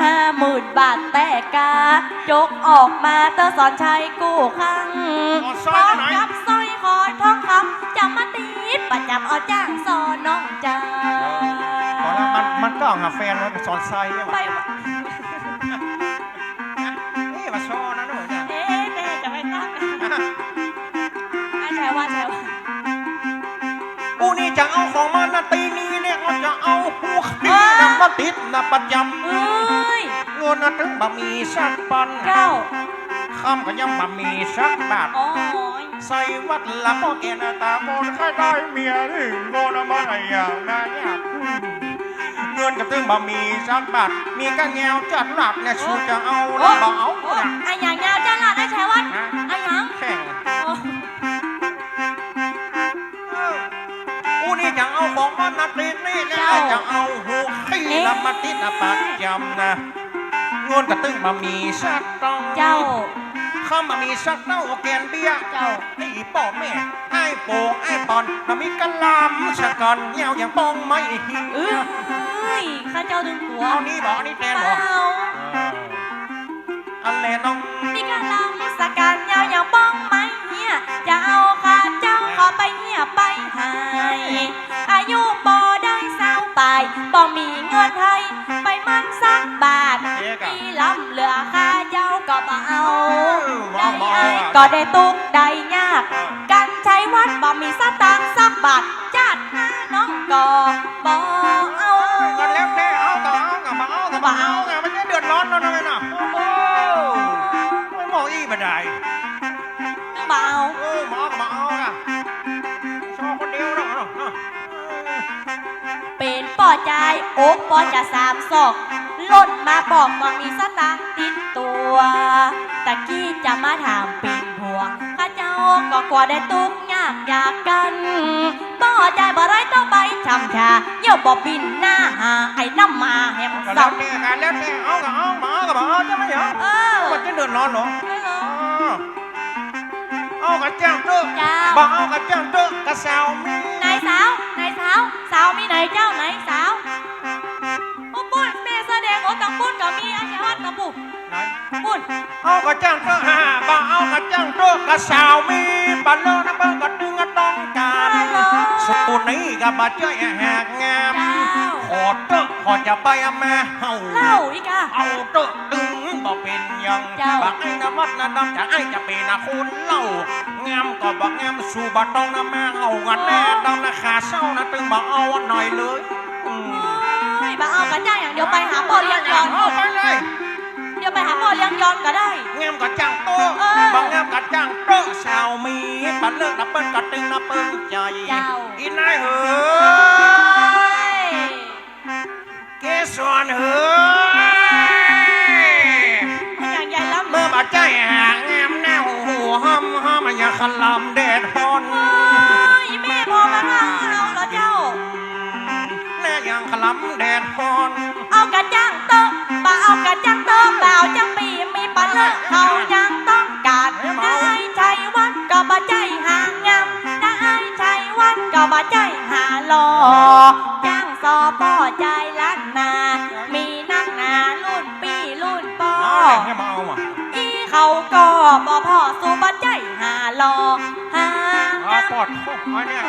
ห้าหมื่นบาทแต่กาจกออกมาเตอสอนชัยกู้ข้างขอสพร้อยร้อมหน่อย กับสร้อยคอทองคำจะมาตีดประจำเอาจ้างซอน้องจ้า พอแล้วมันมันก็หาแฟนมันไปสอนไซเนี่ยวะไปนี่มาชอนะหนูเนี่ยเอ๊ะแน่จะไปตั้งไอ้ชายว่าชายว่า กูนี่จะเอาของมันนะตีนี้ ติดนะประจเอ้ยำเงินนะถึงบะมีสักปันเจ้าคำก็ยังบะมีสักบาทโอ้ยใส่วัดละก็เกณฑ์ตาบนใครได้เมียหนึ่งโงนมาอย่างนั้นเนี่ยเงินก็ถึงบะมีสักบาทมีกันแงวจัดหลับเนี่ยชูจะเอาแล้วบ่เอาโอ้เนี่ยไอ้หยังยาวจ้าล่ะไอ้ชายว่านะไอ้หยังแข่งโอ้กูนี่จะเอาของมันนะติดนี่นะจะเอา หูขี้นำมาติดนะปัดจำนะเงินก็ตึงบะมีสักต้องเจ้าข้ามามีสักเต้าแกนเบี้ยเจ้า ไอ้ป่อแม่ไอ้โป่งไอ้ปอนมามีกันลำสะก่อนเหี่ยวอย่างปองไม่หิวเอ้ยข้าเจ้าดึงหัวเอานี่บอกนี่แทนเปบอกล่าอันเลน้องนี่กำลังสการยาวอย่างป้องไม้เหี่ยจะเอาข้าเจ้าขอไปเหี่ยไปหายอายุ ได้ไอ้ก็ได้ตุกได้ยาก กันใช้วัดบ่มีสตางค์สักบาทจัดหน้าน้องก็บ่เอากันแล้วแน่เอาก็เอาก็มาเอาก็มาเอาไงมันจะเดือดร้อนแล้วนะแม่น่ะโอ้ไม่หมออีบันไดบ่เอาเออหมอก็มาเอาอะชอบคนเดียวเนาะเนาะเป็นป่อใจอกป่อจะสามศอก ล่นมาบอกว่ามีสตางค์ติดตัว ตะกี้จะมาถามเป็นผัวข้าเจ้าก็กลัวได้ตุกยากอยากกันป่อใจบ่ไรต้องไปชำชาเยี่ยวบ่บินหน้าหาไอ้น้ำมาแหมก็สัแล้วบแน่กันแล้วแน่เอาก็เอาหมาก็มาเอาจะไม่เหรอเออมันจะเดือดร้อนเหรอไม่หรอกเอากระเจ้างเด้อเจ้าบอกเอากระเจ้างเด้อกระสาวมีนายสาวนายสาว สาวมีไหนเจ้าไหนสาว ดงโอ้ตังปุ้นกับมีอาชาวัดกับปุ้นไหนปุ้นเอากระจ้างเด้อฮ่าบอกเอากระจ้างเด้อกระสาวมีบัลเลอร์นะเบิ้งกระดึงกระต้องการสูนี้ก็มาเจ้ยหากงามเจ้าขอเด้อขอจะไปเอาแม่เฮาเล่าอีกอะเอาเด้อดึงบ่เป็นหยังเจ้าบักไอ้นะวัดนะดำจะไอ้จะเป็นนะคุณเล่างามก็บอกงามสู่บัดต้องนะแม่เฮากันแน่ดำนะขาเศร้านะตึงบอกเอาหน่อยเลยอืม เฮ้ยมาเอากระจ้างอย่างเดียวไปหาพ่อเลี้ยงย้อนเอาไปเลย เดี๋ยวไปหาพ่อเลี้ยงย้อนก็ได้ งามกับจ้างโต๊ะเออบางงามกับจ้างโต๊ะสาวมีปันเลิกนับเปิ้ลกับตึงนับเปิ้ลใจเจ้า อีนายเหเฮ้อย แดดฮอนเอากระจ้างโต๊ะมาเอากระจ้างโต๊ะเปล่าจังปีมีปันเลิกเขายังต้องการได้ใจวัดก็บ่ใจหางามได้ใจวัดก็บ่ใจหาหลอจ้างสอป่อใจล้านนา มีนั่งนารุ่นปีรุ่นปอเอาอะไรให้มาเอาอะอีเขาก็บ่พอสู้บ่ใจหาหลอหาเอางามปอดโอ้ยเนี่ย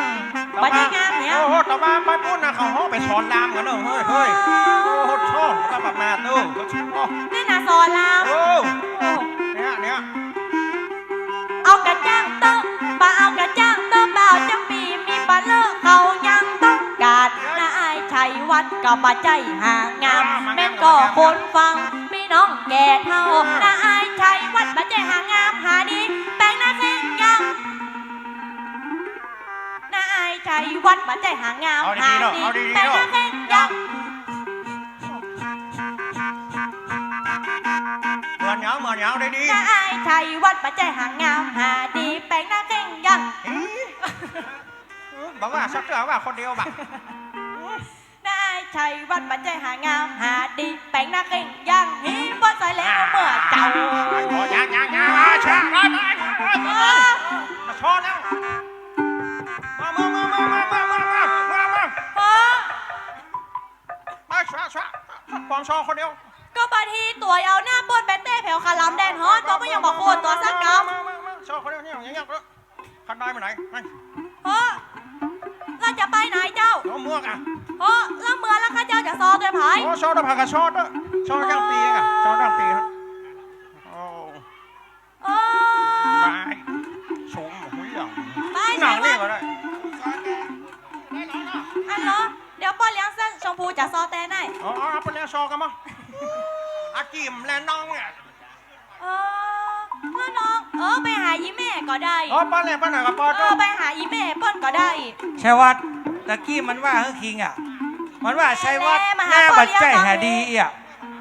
บ่ได้งามเนี่ยโอ้โหแต่ว่าไม่พูดนะเขาห้องไปสอนรามกันเนอะเฮ้ยเฮ้ยโอ้โหชอบก็แบบมาตู้ก็ชอบนี่นาสอนลาวโอ้โอ้เนี่ยเนี่ยเอากระจ้างโต๊ะบ่เอากระจ้างโต๊ะเปล่าจังปีมีปันเลิกเขายังต้องการนายชัยวัดก็บ่ใจหางามแม่นก็คนฟังมีน้องแก่เท่านายชัยวัดบ่ใจหางามายชัยวัดบ่ใจหางามเอาหาดีๆเนาะดีเอาดีๆแปลงหเนาะน้าเส้นยังเหมือนเหนียวเหมือนเหนียวได้ดีนายชัยวัดบ่ใจหางามหาดีแปลงหน้าเส้นยังบอกว่าสักเถื่อว่าคนเดียวบักนายชัยวัดบัจใจหางามหาดีแปลงหน้าเก่งย่างหินบ่ใส่แล้วเมื่อเจ้า ออมาช้าช้าปองชอคนเดียวก็บาไว้เอาหน้าป้นไปเต้แผวคาลำแดนฮอตตัวไม่ยังบอกโคตรตัวสักกมามามาโชว์เขาเรื่องนี้อย่างเงี้ยแล้วขันได้มาไหนไปำเฮ้อเราจะไปไหนเจ้าเอาม่วงอะเฮ้อแล้วเมื่อแล้วข้าเจ้าจะซอด้วยไผโอ้โชว์ตะผักกับโชว์ด้วยโชว์กลางปีอะโชว์กลางปีครับโอ้เออไม่สูงหัวอย่างไปหไหนนังนี่วะก็ได้อันเหรอเดี๋ยวป้อนเลี้ยงเส้น ชมพูจะซอแตนให้อ๋อเอาไปเลี้ยงโชว์กันมั้งอาจิมและน้องเนี่ยเออเมื่อน้อง เออไปหาอีแม่ก็ได้ อ๋อป้าเลยป้าไหนกับป้าเอเจ้าอไปหาอีแม่เปิ้นก็ได้ชัยวัดตะกี้มันว่าเฮ้ยคิงอะ มันว่าชัยวัดแม่มาหหาน้าพ่อบัดเลี้ยงใจน้องหาดีนี่อะ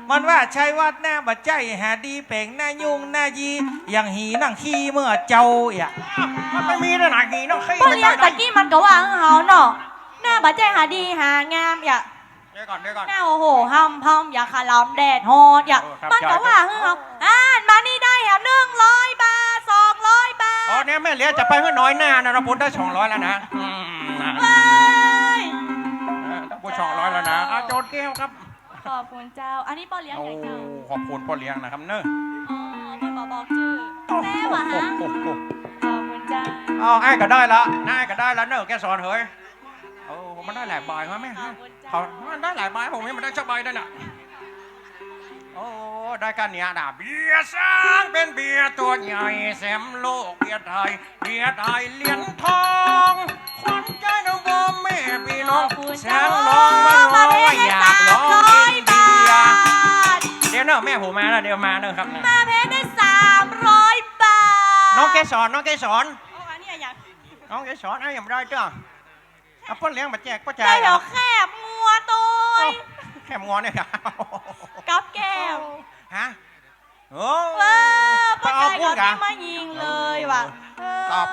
มันว่าชัยวัดหน้าบัดใจหาดีเป่งหน้ายุงหน้ายีอย่างหีนั่งขี้เมื่อเจ้าอะมันไม่มีเลยหนักงี้น้องขี้ป้อนไม่เลี้ยงได้ตะกี้มันก็ว่าเฮาเนาะหน้าบัดใจหาดีหางามอย่าเดี๋ยวก่อนเดี๋ยวก่อนหน้าโอ้โหห้ำห้ำอย่าคาลำแดดฮอดอย่าเออครับมันก็ว่าเฮาอ่านมานี่ได้แถวหนึ่งร้อยบาทสองร้อยบาอ๋อเนี่ยแม่เลี้ยจะไปเพื่อน้อยหน้านะเราพูดได้สองร้อยแล้วนะอืมนะไปเออเราพูดสองร้อยแล้วนะอาโจทย์แก้วครับขอบคุณเจ้า อันนี้ป้อเลี้ยงโอ้ไงเจ้า ขอบคุณพ่อเลี้ยงนะครับเนอะอ๋อเพื่อนบอกบอกชื่อแม่วะฮะโอ้โหขอบคุณเจ้า เอาไอ้ก็ได้ละน้าไอ้ก็ได้ละเนอะแกสอนเฮ้ย โอ้มันได้หลายใบวะแม่ขอบคุณเจ้าเขามันได้หลายใบผมยังไม่ได้สักใบเลยน่ะโอ้ได้กันเนี่ยนะเบียร์สร้างเป็นเบียร์ตัวใหญ่แซมโลกเบียร์ไทยเบียร์ไทยเหรียญทองขวัญใจน้องบอมแม่พี่น้องขอบคุณแซเจ้างร้องมาร้องว่าอยากร้องร้อกิยนเบีบายร์ทเดี๋ยวเนอะแม่ผมมาแล้วเดี๋ยวมาเนอะครับนะมาเพชรได้สามร้อยบาทน้องเกสรน้องเกสรโอ้อันนี้อยากน้องเกสรไอ้ยังไม่ได้จ้ะ เอาเพิ่นเลี้ยงมาแจกป้าแจได้กเหรอแคบงัวตัว แค่งอนเนี่ยครับกับแก้มฮะโอ้เออป้าเอาไก่พูกัดบกะนี่มายิงเลยว่ะเออตอบ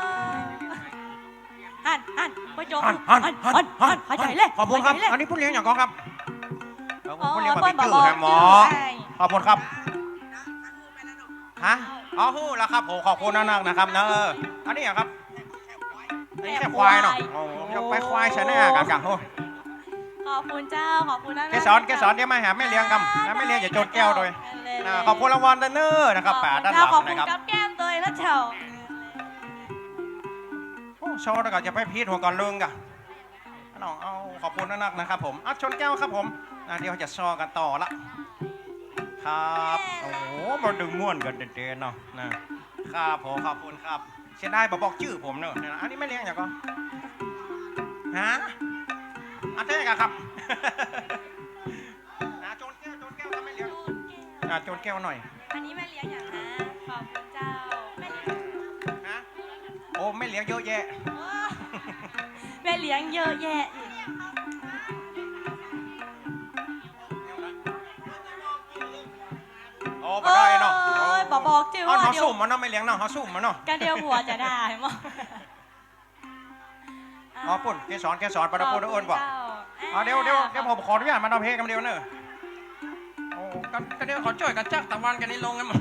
หันหันไปโจมหันหันหันหัหันนหันหายใจเลยขอบคุณครับ หายใจเลย อันนี้ผู้เลี้ยงอย่างกองครับเอออ๋อผู้เลี้ยงมาเปิ้เป็ลนบอกจื่อนะหมอชื่ให้ขอบคุณครับฮะอ๋อฮู้แล้วครับโอ้ขอบคุณนักๆนะครับเนอะเอออันนี้อะครับ อันนี้แค่ควายเนาะโอ้เดี๋ยวไปควายชนะกันกันโอ้ขอบคุณเจ้า ขอบคุณนะเกสรเกสรเดี๋ยวมาหาแม่เลี้ยงกันนะแม่เลี้ยงอย่าโจนแก้วโดยนะขอบคุณรางวัลเนอร์นะครับป่าด้านหลังขอบคุนะณครับกับแก้มตัวแล้วเจ้าโอ้โชว์แล้วก็จะไปพีทหัวก่อนลุงกันน้องเอาขอบคุณนักๆนะครับผมอะชนแก้วครับผมอะเดี๋ยวจะซอกันต่อละครับ โอ้โหมาดึงม่วนกันเด่นๆเนาะนะครับผมขอบคุณครับ เสียดายบอบอกชื่อผมเนอะเนี่ยนะอันนี้ไม่เลี้ยงอย่างก็ฮะอันเท่กันครับนะโจนแก้วโจนแก้วถ้าไม่เลี้ยงอะโจนแก้วหน่อยอันนี้แม่เลี้ยงอย่างนะขอบคุณเจ้าแม่เลี้ยงฮะโอ้ไม่เลี้ยงเยอะแยะแม่เลี้ยงเยอะแยะอีกโอ้บ่ได้เนาะ โอ้ยบ อกบอกจื้อเอาว่าเขาเดี๋ยวสุ่มมันเนาะไม่เลี้ยงเนาะเขาสุ่มมันเนาะกันเดียวหัวจะได้มั้งอ๋อปุ่นแกสอนแกสอนปะดะปุ่นเอิญว่ะอ๋อเดี๋ยวเดี๋ยวเดี๋ยวผมขออนุญาตมาดอเพลงกันเดียวเนอะโอ้กันกันเดี๋ยวขอช่วยกันจักตะวันกันนี่ลงกันมั้ง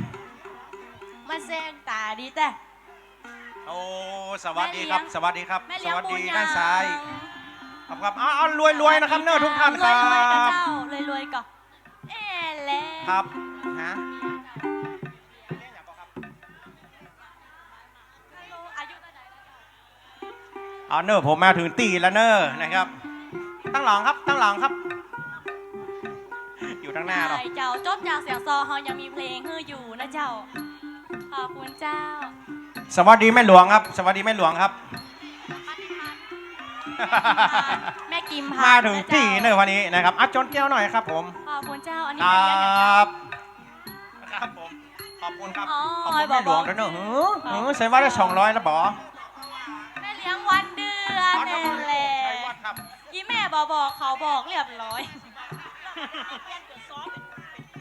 มาเซงตาดีแต่ โอ้สวัสดีครับแม่เลี้ยงสวัสดีครับ แม่สเลี้ยงวัสบุดีญด้านซ้ายงครับครับเอาเอารวยรวยนะครับเนอะทุกท่านครัรวยๆกับบเจ้ารวยรวยๆกับเอเล่ครับฮะ เจ้าเอาเนอะผมมาถึงตีแล้วเนอะนะครับ ตั้งหลังครับ ตั้งหลังครับ อยู่ตั้งหน้าเนาะใช่เจ้าจบจากเสียงซอเฮายังมีเพลงฮืออยู่นะเจ้า ขอบคุณเจ้า สวัสดีแม่หลวงครับ สวัสดีแม่หลวงครับ แม่กิมมาพันถึงนะตีเจ้าเนอะวันนี้นะครับอัดจนแก้วหน่อยครับ ผมขอบคุณเจ้าอันนี้คแม่รเลี้ยงอย่างัเจ้าบครับผมขอบคุณครับอ๋อขอบคุณแม่หลวงด้วยเนอะบหือกอหือใส่ว่าได้สองร้อยแล้วบอ บอกบอกเขาบอกเรียบร้อย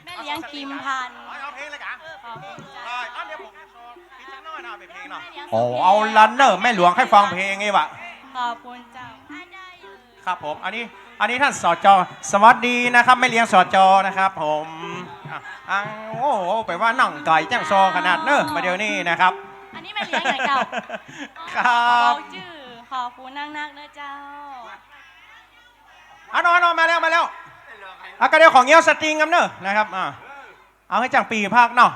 แม่เลี้ยงกิมพันธุ์เอาเอาเพลงเลยกะขอบคุณเจ้าได้เอาเดี๋ยวผมโชว์พี่จักหน้อยหน่อยไปเพลงหน่อยแม่เลี้ยงโอ้เอาลันเนอร์แม่หลวงให้ฟังเพลงไงวะขอบคุณเจ้าอะได้เลยครับผม อันนี้ อันนี้ท่านสจสวัสดีนะครับไม่เลี้ยงสจนะครับ ผมอะอะโอ้โหไปว่านั่งไก่จ้างซอขนาดเนอะมาเดี๋ยวนี้นะครับ อันนี้แม่เลี้ยงอย่างเจ้าครับอกชื่อขอบคุณนักนักๆนะเจ้า อะนอนนอนมาแล้วมาแล้วอะก็เดี๋ยวของเงี้ยวสตริงกันเนอะนะครับอะเอาให้จังปีภาคเนาะ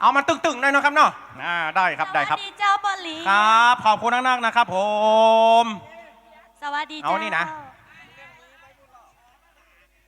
เอามันตึงๆหน่อยเนาะครับเนาะอ่าได้ครับได้ครับสวัสดีเจ้าบอลลีครับขอบคุณนักๆนะครับ ผม สวัสดีเอาเจ้านี่นะนี่